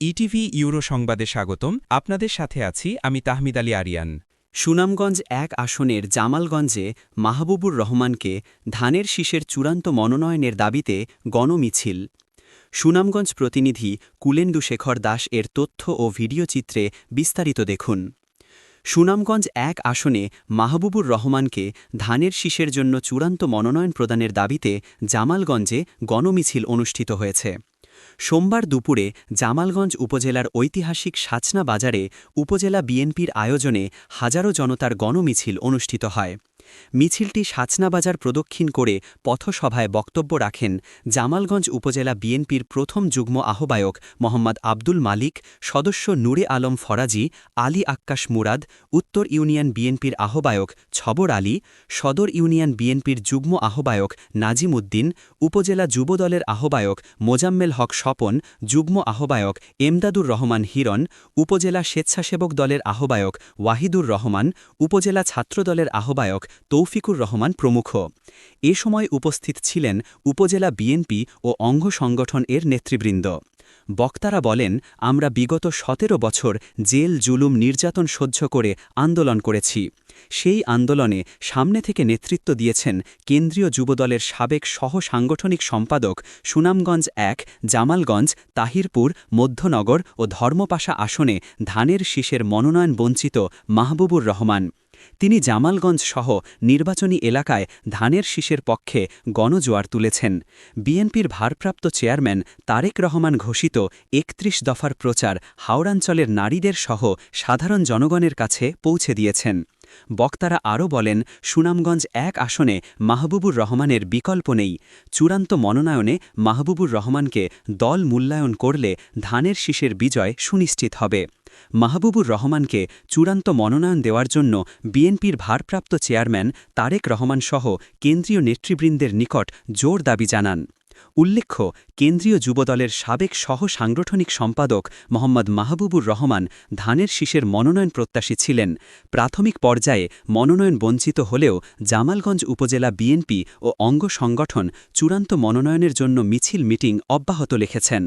ETV euro সংবাদে স্বাগতম। আপনাদের সাথে আছি আমি তাহমিদ আলী আরিয়ান। সুনামগঞ্জ এক আসনের জামালগঞ্জে মাহবুবুর রহমানকে ধানের শীষের চূড়ান্ত মনোনয়নের দাবিতে গণমিছিল। সুনামগঞ্জ প্রতিনিধি কুলেন্দু শেখর দাস এর তথ্য ও ভিডিও চিত্রে বিস্তারিত দেখুন। সুনামগঞ্জ এক আসনে মাহবুবুর রহমানকে ধানের শীষের জন্য চূড়ান্ত মনোনয়ন প্রদানের দাবিতে জামালগঞ্জে গণমিছিল অনুষ্ঠিত হয়েছে। সোমবার দুপুরে জামালগঞ্জ উপজেলার ঐতিহাসিক সাচনা বাজারে উপজেলা বিএনপির আয়োজনে হাজারো জনতার গণমিছিল অনুষ্ঠিত হয়। মিছিলটি সাচনাবাজার প্রদক্ষিণ করে পথসভায় বক্তব্য রাখেন জামালগঞ্জ উপজেলা বিএনপির প্রথম যুগ্ম আহ্বায়ক মোহাম্মদ আব্দুল মালিক, সদস্য নূরে আলম ফরাজি, আলী আক্কাশ মুরাদ, উত্তর ইউনিয়ন বিএনপির আহ্বায়ক ছবর আলী, সদর ইউনিয়ন বিএনপির যুগ্ম আহ্বায়ক নাজিম উদ্দিন, উপজেলা যুবদলের আহ্বায়ক মোজাম্মেল হক স্বপন, যুগ্ম আহ্বায়ক এমদাদুর রহমান হিরণ, উপজেলা স্বেচ্ছাসেবক দলের আহ্বায়ক ওয়াহিদুর রহমান, উপজেলা ছাত্রদলের আহ্বায়ক তৌফিকুর রহমান প্রমুখ। এ সময় উপস্থিত ছিলেন উপজেলা বিএনপি ও অঙ্গ সংগঠন এর নেতৃবৃন্দ। বক্তারা বলেন, আমরা বিগত সতেরো বছর জেল, জুলুম, নির্যাতন সহ্য করে আন্দোলন করেছি। সেই আন্দোলনে সামনে থেকে নেতৃত্ব দিয়েছেন কেন্দ্রীয় যুবদলের সাবেক সহ সাংগঠনিক সম্পাদক সুনামগঞ্জ এক, জামালগঞ্জ, তাহিরপুর, মধ্যনগর ও ধর্মপাশা আসনে ধানের শীষের মনোনয়ন বঞ্চিত মাহবুবুর রহমান। তিনি জামালগঞ্জ সহ নির্বাচনী এলাকায় ধানের শীষের পক্ষে গণজোয়ার তুলেছেন। বিএনপির ভারপ্রাপ্ত চেয়ারম্যান তারেক রহমান ঘোষিত একত্রিশ দফার প্রচার হাওড়াঞ্চলের নারীদের সহ সাধারণ জনগণের কাছে পৌঁছে দিয়েছেন। বক্তারা আরও বলেন, সুনামগঞ্জ এক আসনে মাহবুবুর রহমানের বিকল্প নেই। চূড়ান্ত মনোনয়নে মাহবুবুর রহমানকে দল মূল্যায়ন করলে ধানের শীষের বিজয় সুনিশ্চিত হবে। মাহবুবুর রহমানকে চূড়ান্ত মনোনয়ন দেওয়ার জন্য বিএনপির ভারপ্রাপ্ত চেয়ারম্যান তারেক রহমান সহ কেন্দ্রীয় নেতৃবৃন্দের নিকট জোর দাবি জানান। উল্লেখ্য, কেন্দ্রীয় যুবদলের সাবেক সহ সাংগঠনিক সম্পাদক মোহাম্মদ মাহবুবুর রহমান ধানের শীষের মনোনয়ন প্রত্যাশী ছিলেন। প্রাথমিক পর্যায়ে মনোনয়ন বঞ্চিত হলেও জামালগঞ্জ উপজেলা বিএনপি ও অঙ্গ সংগঠন চূড়ান্ত মনোনয়নের জন্য মিছিল মিটিং অব্যাহত লিখেছেন